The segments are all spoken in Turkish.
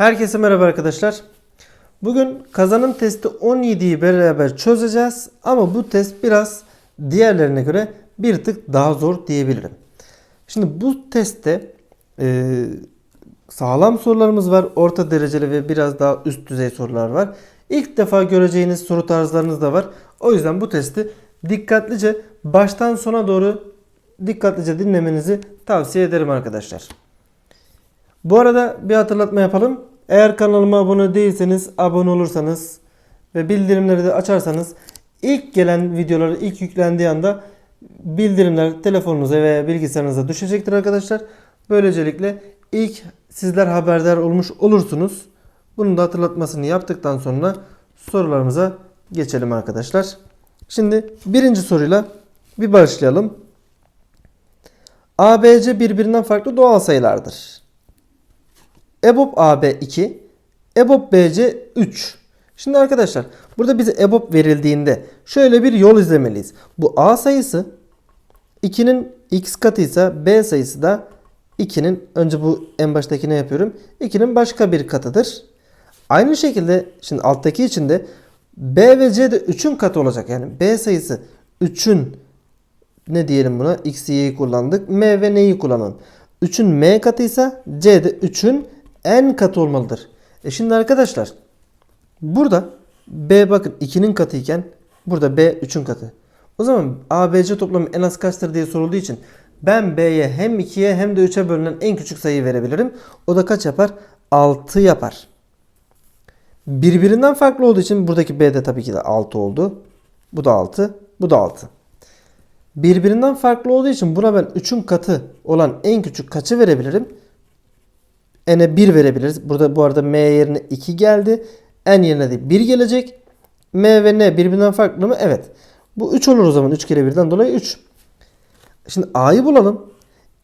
Herkese merhaba arkadaşlar. Bugün kazanım testi 17'yi beraber çözeceğiz. Ama bu test biraz diğerlerine göre bir tık daha zor diyebilirim. Şimdi bu testte e, sağlam sorularımız var. Orta dereceli ve biraz daha üst düzey sorular var. İlk defa göreceğiniz soru tarzlarınız da var. O yüzden bu testi dikkatlice baştan sona doğru dikkatlice dinlemenizi tavsiye ederim arkadaşlar. Bu arada bir hatırlatma yapalım. Eğer kanalıma abone değilseniz abone olursanız ve bildirimleri de açarsanız ilk gelen videoları ilk yüklendiği anda bildirimler telefonunuza veya bilgisayarınıza düşecektir arkadaşlar. Böylelikle ilk sizler haberdar olmuş olursunuz. Bunun da hatırlatmasını yaptıktan sonra sorularımıza geçelim arkadaşlar. Şimdi birinci soruyla bir başlayalım. ABC birbirinden farklı doğal sayılardır. EBOB AB 2, EBOB BC 3. Şimdi arkadaşlar burada bize EBOB verildiğinde şöyle bir yol izlemeliyiz. Bu A sayısı 2'nin x katıysa B sayısı da 2'nin önce bu en baştakine yapıyorum. 2'nin başka bir katıdır. Aynı şekilde şimdi alttaki için de B ve C de 3'ün katı olacak. Yani B sayısı 3'ün ne diyelim buna? X, Y'yi kullandık. M ve N'yi kullanalım. 3'ün M katıysa C de 3'ün N katı olmalıdır. E şimdi arkadaşlar burada B bakın 2'nin katıyken burada B 3'ün katı. O zaman ABC toplamı en az kaçtır diye sorulduğu için ben B'ye hem 2'ye hem de 3'e bölünen en küçük sayıyı verebilirim. O da kaç yapar? 6 yapar. Birbirinden farklı olduğu için buradaki B de tabii ki de 6 oldu. Bu da 6. Bu da 6. Birbirinden farklı olduğu için buna ben 3'ün katı olan en küçük kaçı verebilirim? N'e 1 verebiliriz. Burada bu arada M yerine 2 geldi. N yerine de 1 gelecek. M ve N birbirinden farklı mı? Evet. Bu 3 olur o zaman. 3 kere 1'den dolayı 3. Şimdi A'yı bulalım.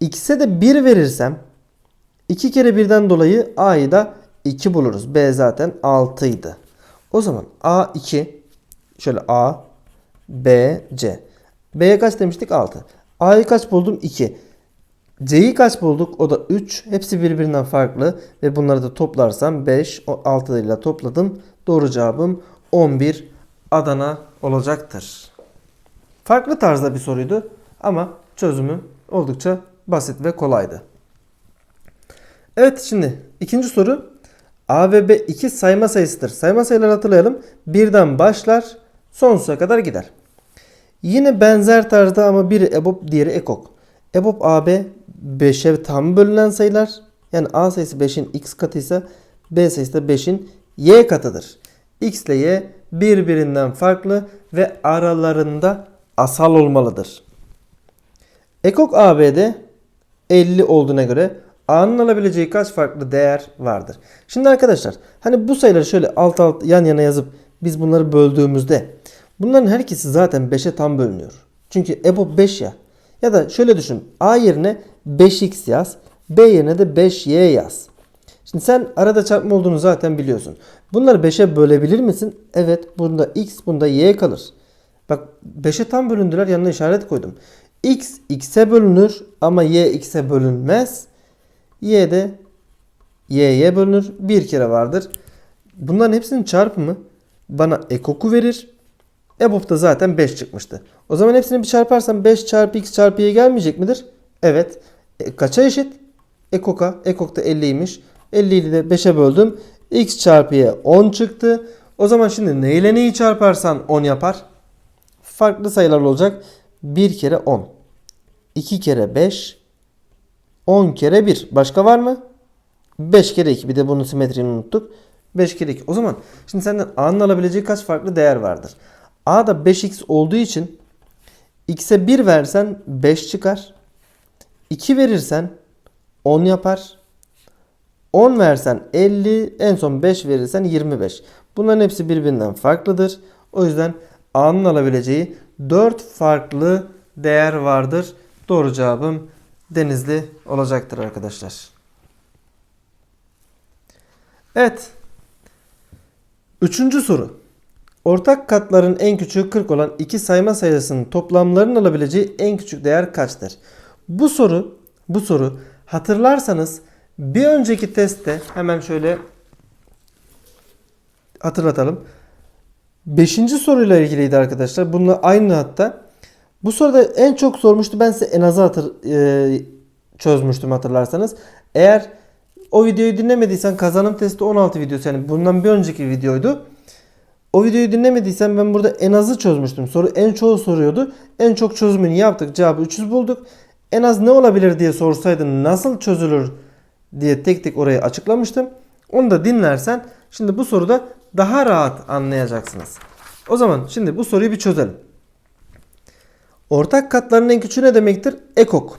X'e de 1 verirsem 2 kere 1'den dolayı A'yı da 2 buluruz. B zaten 6 idi. O zaman A 2 şöyle A B C. B'ye kaç demiştik? 6. A'yı kaç buldum? 2. C'yi kaç bulduk? O da 3. Hepsi birbirinden farklı. Ve bunları da toplarsam 5. 6 ile topladım. Doğru cevabım 11 Adana olacaktır. Farklı tarzda bir soruydu. Ama çözümü oldukça basit ve kolaydı. Evet şimdi ikinci soru. A ve B iki sayma sayısıdır. Sayma sayıları hatırlayalım. Birden başlar sonsuza kadar gider. Yine benzer tarzda ama biri EBOB diğeri EKOK. EBOB AB 5'e tam bölünen sayılar. Yani A sayısı 5'in x katıysa B sayısı da 5'in y katıdır. X ile y birbirinden farklı ve aralarında asal olmalıdır. Ekok AB'de 50 olduğuna göre A'nın alabileceği kaç farklı değer vardır? Şimdi arkadaşlar hani bu sayıları şöyle alt alt yan yana yazıp biz bunları böldüğümüzde bunların her ikisi zaten 5'e tam bölünüyor. Çünkü EBOB 5 ya. Ya da şöyle düşün. A yerine 5x yaz. B yerine de 5y yaz. Şimdi sen arada çarpma olduğunu zaten biliyorsun. Bunları 5'e bölebilir misin? Evet. Bunda x, bunda y kalır. Bak 5'e tam bölündüler. Yanına işaret koydum. x x'e bölünür ama y x'e bölünmez. Y de y'ye bölünür. Bir kere vardır. Bunların hepsinin çarpımı bana ekoku verir. EBOB da zaten 5 çıkmıştı. O zaman hepsini bir çarparsam 5 çarpı x çarpı y gelmeyecek midir? Evet. E, kaça eşit? Ekok'a. Ekok da 50'ymiş. 50'yi de 5'e böldüm. x çarpı y 10 çıktı. O zaman şimdi ne ile neyi çarparsan 10 yapar? Farklı sayılar olacak. 1 kere 10. 2 kere 5. 10 kere 1. Başka var mı? 5 kere 2. Bir de bunun simetriğini unuttuk. 5 kere 2. O zaman şimdi senden A'nın alabileceği kaç farklı değer vardır? A da 5x olduğu için x'e 1 versen 5 çıkar. 2 verirsen 10 yapar. 10 versen 50, en son 5 verirsen 25. Bunların hepsi birbirinden farklıdır. O yüzden A'nın alabileceği 4 farklı değer vardır. Doğru cevabım Denizli olacaktır arkadaşlar. Evet. Üçüncü soru. Ortak katların en küçüğü 40 olan iki sayma sayısının toplamlarının alabileceği en küçük değer kaçtır? Bu soru, bu soru hatırlarsanız bir önceki testte hemen şöyle hatırlatalım. Beşinci soruyla ilgiliydi arkadaşlar. Bununla aynı hatta. Bu soruda en çok sormuştu. Ben size en azı hatır, e, çözmüştüm hatırlarsanız. Eğer o videoyu dinlemediysen kazanım testi 16 videosu yani bundan bir önceki videoydu. O videoyu dinlemediysen ben burada en azı çözmüştüm. Soru en çoğu soruyordu. En çok çözümünü yaptık. Cevabı 300 bulduk. En az ne olabilir diye sorsaydın nasıl çözülür diye tek tek orayı açıklamıştım. Onu da dinlersen şimdi bu soruda daha rahat anlayacaksınız. O zaman şimdi bu soruyu bir çözelim. Ortak katların en küçüğü ne demektir? Ekok.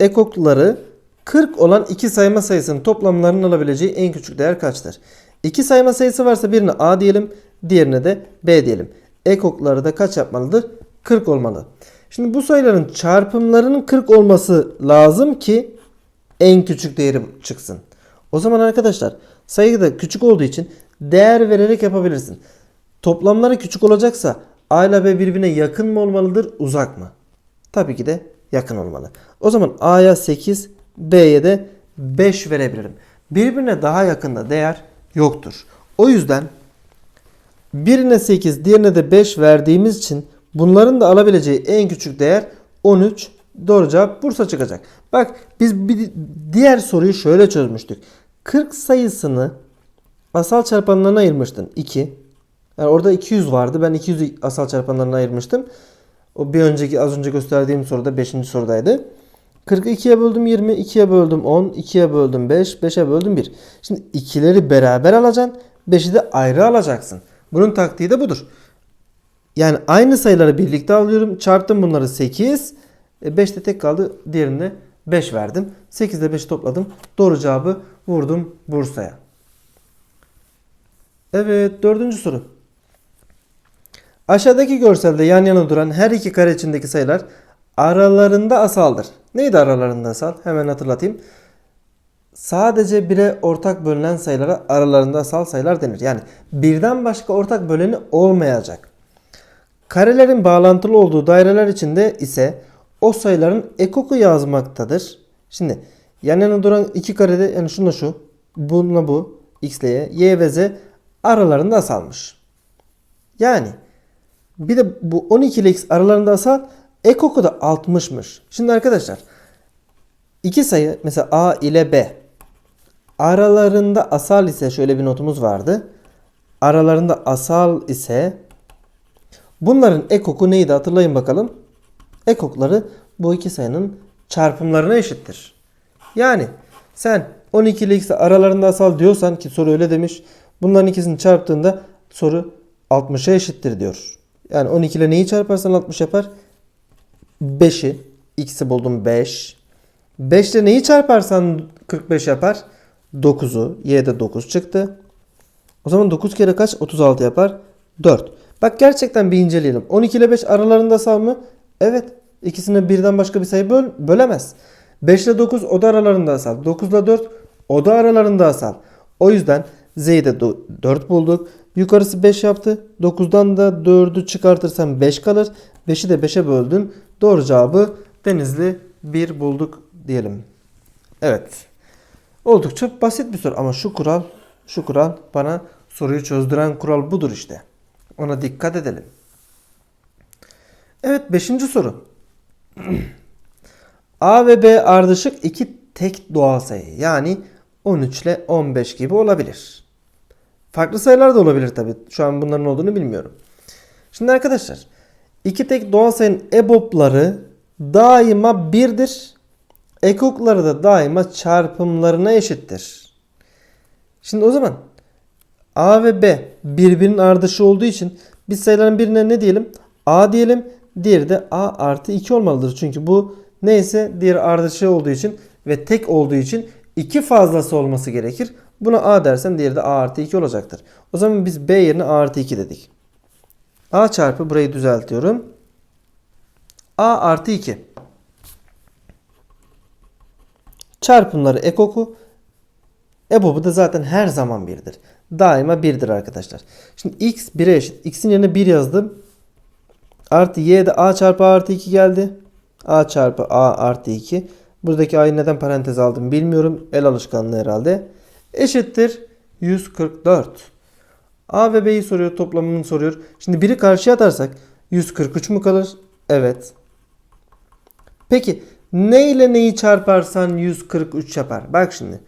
Ekokları 40 olan iki sayma sayısının toplamlarının alabileceği en küçük değer kaçtır? İki sayma sayısı varsa birine A diyelim, diğerine de B diyelim. Ekokları da kaç yapmalıdır? 40 olmalı. Şimdi bu sayıların çarpımlarının 40 olması lazım ki en küçük değeri çıksın. O zaman arkadaşlar sayı da küçük olduğu için değer vererek yapabilirsin. Toplamları küçük olacaksa A ile B birbirine yakın mı olmalıdır, uzak mı? Tabii ki de yakın olmalı. O zaman A'ya 8, B'ye de 5 verebilirim. Birbirine daha yakında değer yoktur. O yüzden birine 8, diğerine de 5 verdiğimiz için bunların da alabileceği en küçük değer 13. Doğru cevap Bursa çıkacak. Bak biz bir diğer soruyu şöyle çözmüştük. 40 sayısını asal çarpanlarına ayırmıştın. 2. Yani orada 200 vardı. Ben 200'ü asal çarpanlarına ayırmıştım. O bir önceki az önce gösterdiğim soruda 5. sorudaydı. 42'ye böldüm 20, 2'ye böldüm 10, 2'ye böldüm 5, 5'e böldüm 1. Şimdi ikileri beraber alacaksın, 5'i de ayrı alacaksın. Bunun taktiği de budur. Yani aynı sayıları birlikte alıyorum. Çarptım bunları 8. 5 de tek kaldı. Diğerine 5 verdim. 8 ile 5'i topladım. Doğru cevabı vurdum Bursa'ya. Evet dördüncü soru. Aşağıdaki görselde yan yana duran her iki kare içindeki sayılar aralarında asaldır. Neydi aralarında asal? Hemen hatırlatayım. Sadece bire ortak bölünen sayılara aralarında asal sayılar denir. Yani birden başka ortak böleni olmayacak. Karelerin bağlantılı olduğu daireler içinde ise o sayıların ekoku yazmaktadır. Şimdi yan yana duran iki karede yani şunla şu, bununla bu, x ile y, y ve z aralarında asalmış. Yani bir de bu 12 ile x aralarında asal ekoku da 60'mış. Şimdi arkadaşlar iki sayı mesela a ile b aralarında asal ise şöyle bir notumuz vardı. Aralarında asal ise bunların ekoku neydi hatırlayın bakalım. Ekokları bu iki sayının çarpımlarına eşittir. Yani sen 12 ile x aralarında asal diyorsan ki soru öyle demiş. Bunların ikisini çarptığında soru 60'a eşittir diyor. Yani 12 ile neyi çarparsan 60 yapar? 5'i. X'i buldum 5. 5 ile neyi çarparsan 45 yapar? 9'u. Y'de 9 çıktı. O zaman 9 kere kaç? 36 yapar. 4. Bak gerçekten bir inceleyelim. 12 ile 5 aralarında asal mı? Evet. İkisine birden başka bir sayı böl bölemez. 5 ile 9 o da aralarında asal. 9 ile 4 o da aralarında asal. O yüzden Z'yi de 4 bulduk. Yukarısı 5 yaptı. 9'dan da 4'ü çıkartırsam 5 kalır. 5'i de 5'e böldün. Doğru cevabı Denizli 1 bulduk diyelim. Evet. Oldukça basit bir soru ama şu kural şu kural bana soruyu çözdüren kural budur işte. Ona dikkat edelim. Evet 5. soru. A ve B ardışık iki tek doğal sayı. Yani 13 ile 15 gibi olabilir. Farklı sayılar da olabilir tabi. Şu an bunların olduğunu bilmiyorum. Şimdi arkadaşlar iki tek doğal sayının EBOB'ları daima birdir. Ekokları da daima çarpımlarına eşittir. Şimdi o zaman A ve B birbirinin ardışı olduğu için biz sayıların birine ne diyelim? A diyelim. Diğeri de A artı 2 olmalıdır. Çünkü bu neyse diğer ardışı olduğu için ve tek olduğu için iki fazlası olması gerekir. Buna A dersen diğeri de A artı 2 olacaktır. O zaman biz B yerine A artı 2 dedik. A çarpı burayı düzeltiyorum. A artı 2. Çarpımları ekoku. EBOB'u da zaten her zaman birdir. Daima birdir arkadaşlar. Şimdi x 1'e eşit. X'in yerine 1 yazdım. Artı y'de a çarpı a artı 2 geldi. a çarpı a artı 2. Buradaki a'yı neden parantez aldım bilmiyorum. El alışkanlığı herhalde. Eşittir. 144. A ve B'yi soruyor, toplamını soruyor. Şimdi biri karşıya atarsak 143 mu kalır? Evet. Peki ne ile neyi çarparsan 143 yapar? Bak şimdi.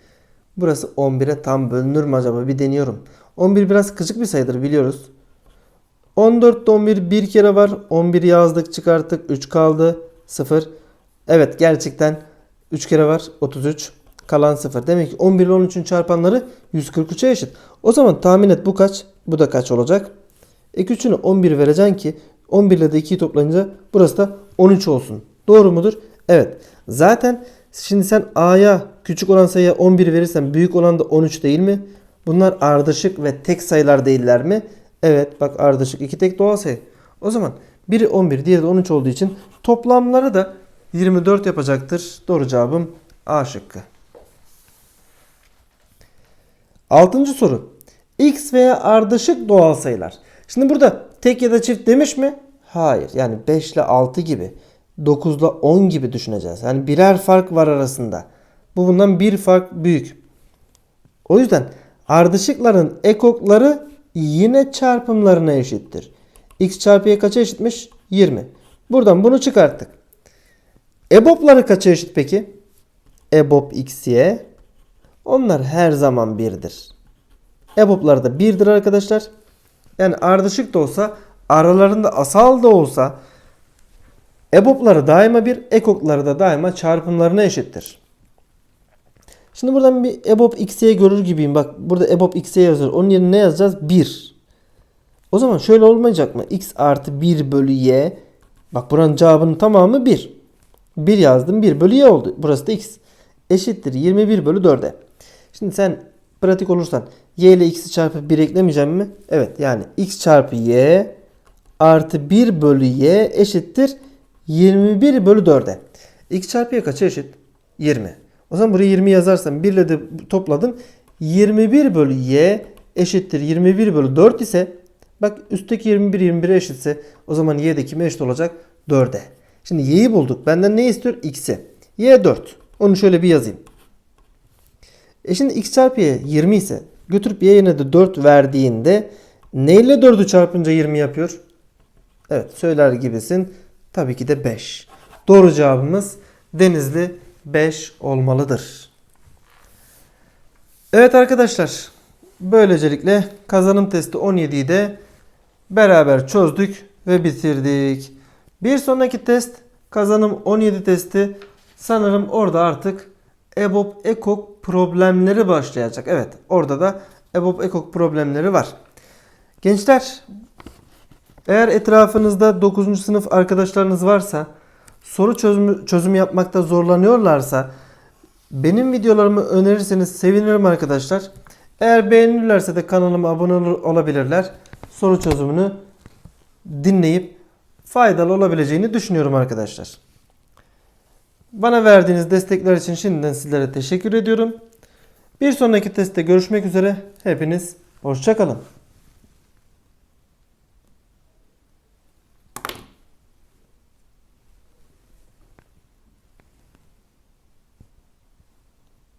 Burası 11'e tam bölünür mü acaba? Bir deniyorum. 11 biraz küçük bir sayıdır biliyoruz. 14'te 11 bir kere var. 11 yazdık çıkarttık. 3 kaldı. 0. Evet gerçekten 3 kere var. 33. Kalan 0. Demek ki 11 ile 13'ün çarpanları 143'e eşit. O zaman tahmin et bu kaç? Bu da kaç olacak? Ek 3'ünü 11 vereceksin ki 11 ile de 2'yi toplayınca burası da 13 olsun. Doğru mudur? Evet. Zaten şimdi sen A'ya küçük olan sayıya 11 verirsen büyük olan da 13 değil mi? Bunlar ardışık ve tek sayılar değiller mi? Evet bak ardışık iki tek doğal sayı. O zaman biri 11 diğeri de 13 olduğu için toplamları da 24 yapacaktır. Doğru cevabım A şıkkı. Altıncı soru. X veya ardışık doğal sayılar. Şimdi burada tek ya da çift demiş mi? Hayır. Yani 5 ile 6 gibi. 9 ile 10 gibi düşüneceğiz. Yani birer fark var arasında. Bu bundan bir fark büyük. O yüzden ardışıkların ekokları yine çarpımlarına eşittir. X çarpı Y kaça eşitmiş? 20. Buradan bunu çıkarttık. EBOB'ları kaça eşit peki? EBOB XY. Onlar her zaman birdir. EBOB'lar da 1'dir arkadaşlar. Yani ardışık da olsa aralarında asal da olsa EBOB'ları daima bir, ekokları da daima çarpımlarına eşittir. Şimdi buradan bir EBOB XY görür gibiyim. Bak burada EBOB XY yazıyor. Onun yerine ne yazacağız? 1. O zaman şöyle olmayacak mı? X artı 1 bölü Y. Bak buranın cevabının tamamı 1. 1 yazdım 1 bölü Y oldu. Burası da X. Eşittir 21 bölü 4'e. Şimdi sen pratik olursan Y ile X'i çarpıp 1 eklemeyeceğim mi? Evet yani X çarpı Y artı 1 bölü Y eşittir 21 bölü 4'e. X çarpı Y kaça eşit? 20. O zaman buraya 20 yazarsam 1 ile de topladım. 21 bölü Y eşittir 21 bölü 4 ise bak üstteki 21 21'e eşitse o zaman Y de kime eşit olacak? 4'e. Şimdi Y'yi bulduk. Benden ne istiyor? X'i. Y 4. Onu şöyle bir yazayım. E şimdi X çarpı Y 20 ise götürüp Y yerine de 4 verdiğinde ne ile 4'ü çarpınca 20 yapıyor? Evet söyler gibisin. Tabii ki de 5. Doğru cevabımız Denizli 5 olmalıdır. Evet arkadaşlar. Böylecelikle kazanım testi 17'yi de beraber çözdük ve bitirdik. Bir sonraki test kazanım 17 testi. Sanırım orada artık EBOB ekok problemleri başlayacak. Evet orada da EBOB ekok problemleri var. Gençler eğer etrafınızda 9. sınıf arkadaşlarınız varsa soru çözümü, çözümü yapmakta zorlanıyorlarsa benim videolarımı önerirseniz sevinirim arkadaşlar. Eğer beğenirlerse de kanalıma abone ol- olabilirler. Soru çözümünü dinleyip faydalı olabileceğini düşünüyorum arkadaşlar. Bana verdiğiniz destekler için şimdiden sizlere teşekkür ediyorum. Bir sonraki testte görüşmek üzere. Hepiniz hoşçakalın.